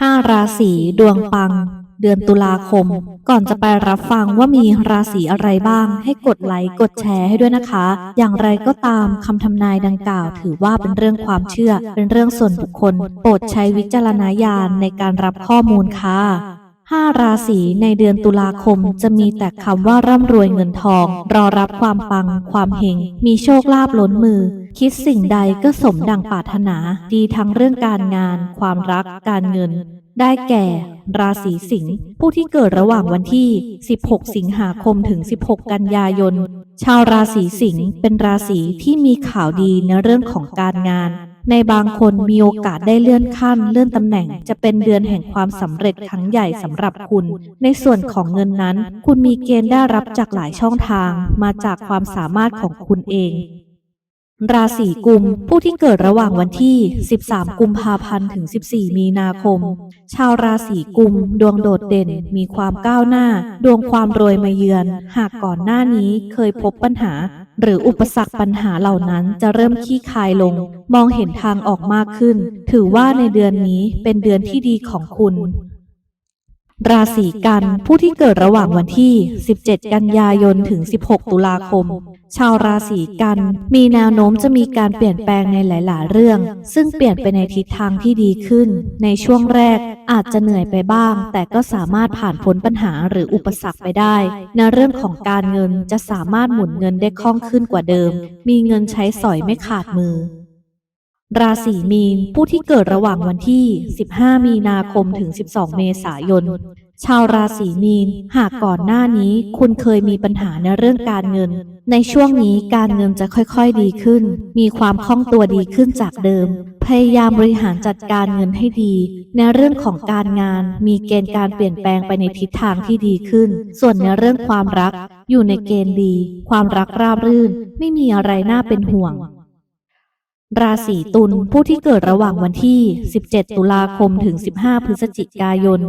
5ราศีดวงปัง เดือนตุลาคม ก่อนจะไปรับฟังว่ามีราศีอะไรบ้าง ให้กดไลค์กดแชร์ให้ด้วยนะคะ อย่างไรก็ตามคำทำนายดังกล่าว ถือว่าเป็นเรื่องความเชื่อ เป็นเรื่องส่วนบุคคล โปรดใช้วิจารณญาณในการรับข้อมูลค่ะ 5 ราศีในเดือนตุลาคมจะมีแต่คำว่าร่ำรวยเงินทอง รอรับความปัง ความเฮงมีโชคลาภล้นมือ คิดสิ่งใดก็สมดังปรารถนา ดีทั้งเรื่องการงาน ความรักการเงิน ได้แก่ ราศีสิงห์ผู้ที่เกิดระหว่างวันที่ 16 สิงหาคมถึง 16 กันยายน ชาวราศีสิงห์เป็นราศีที่มีข่าวดีในเรื่องของการงาน ในบางคนมีโอกาสได้เลื่อนขั้น เลื่อนตำแหน่ง จะเป็นเดือนแห่งความสำเร็จครั้งใหญ่สำหรับคุณ ในส่วนของเงินนั้น คุณมีเกณฑ์ได้รับจากหลายช่องทาง มาจากความสามารถของคุณเองราศีกุม ผู้ที่เกิดระหว่างวันที่ 13 กุมภาพันธ์ ถึง 14 มีนาคม ชาวราศีกุม ดวงโดดเด่น มีความก้าวหน้า ดวงความรวยมาเยือน หากก่อนหน้านี้เคยพบปัญหา หรืออุปสรรคปัญหาเหล่านั้นจะเริ่มขี้คายลง มองเห็นทางออกมากขึ้น ถือว่าในเดือนนี้เป็นเดือนที่ดีของคุณ ราศีกันผู้ที่เกิดระหว่างวันที่ 17 กันยายนถึง 16 ตุลาคม ชาวราศีกัน มีแนวโน้มจะมีการเปลี่ยนแปลงในหลาย ๆ เรื่อง ซึ่งเปลี่ยนไปในทิศทางที่ดีขึ้น ในช่วงแรกอาจจะเหนื่อยไปบ้าง แต่ก็สามารถผ่านพ้นปัญหาหรืออุปสรรคไปได้ ในเรื่องของการเงินจะสามารถหมุนเงินได้คล่องขึ้นกว่าเดิม มีเงินใช้สอยไม่ขาดมือ ราศีมีน ผู้ที่เกิดระหว่างวันที่ 15 มีนาคมถึง 12 เมษายน ชาวราศีมีน หากก่อนหน้านี้คุณเคยมีปัญหาในเรื่องการเงิน ในช่วงนี้การเงินจะค่อยๆดีขึ้น มีความคล่องตัวดีขึ้นจากเดิม พยายามบริหารจัดการเงินให้ดี ในเรื่องของการงาน มีเกณฑ์การเปลี่ยนแปลงไปในทิศทางที่ดีขึ้น ส่วนในเรื่องความรัก อยู่ในเกณฑ์ดี ความรักราบรื่น ไม่มีอะไรน่าเป็นห่วง ราศีตุลผู้ที่เกิดระหว่างวันที่ 17 ตุลาคมถึง 15 พฤศจิกายน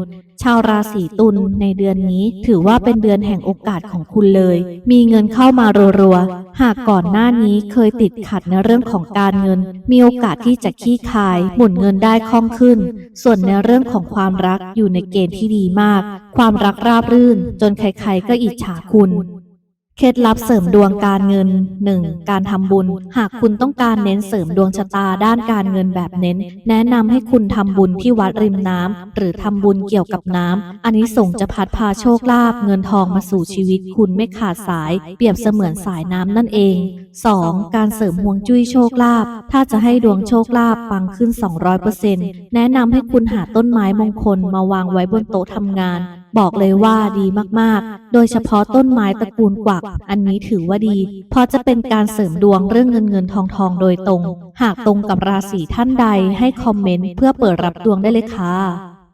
ชาวราศีตุลในเดือนนี้ถือว่าเป็นเดือนแห่งโอกาสของคุณเลย มีเงินเข้ามารัวๆ หากก่อนหน้านี้เคยติดขัดในเรื่องของการเงิน มีโอกาสที่จะขี้คาย หมุนเงินได้คล่องขึ้น ส่วนในเรื่องของความรักอยู่ในเกณฑ์ที่ดีมาก ความรักราบรื่น จนใครๆก็อิจฉาคุณ เคล็ดลับเสริมดวงการเงิน 1. การทำบุญ หากคุณต้องการเน้นเสริมดวงชะตาด้านการเงินแบบเน้น แนะนำให้คุณทำบุญที่วัดริมน้ำหรือทำบุญเกี่ยวกับน้ำอันนี้ส่งจะพัดพาโชคลาภเงินทองมาสู่ชีวิตคุณไม่ขาดสาย เปรียบเสมือนสายน้ำนั่นเอง 2. การเสริมห่วงจุ้ยโชคลาภถ้าจะให้ดวงโชคลาภปังขึ้น 200%แนะนำให้คุณหาต้นไม้มงคลมาวางไว้บนโต๊ะทำงาน บอกเลยว่าดีมากๆ โดยเฉพาะต้นไม้ตระกูลกวัก อันนี้ถือว่าดี เพราะจะเป็นการเสริมดวงเรื่องเงินเงินทองทองโดยตรง หากตรงกับราศีท่านใดให้คอมเมนต์เพื่อเปิดรับดวงได้เลยค่ะ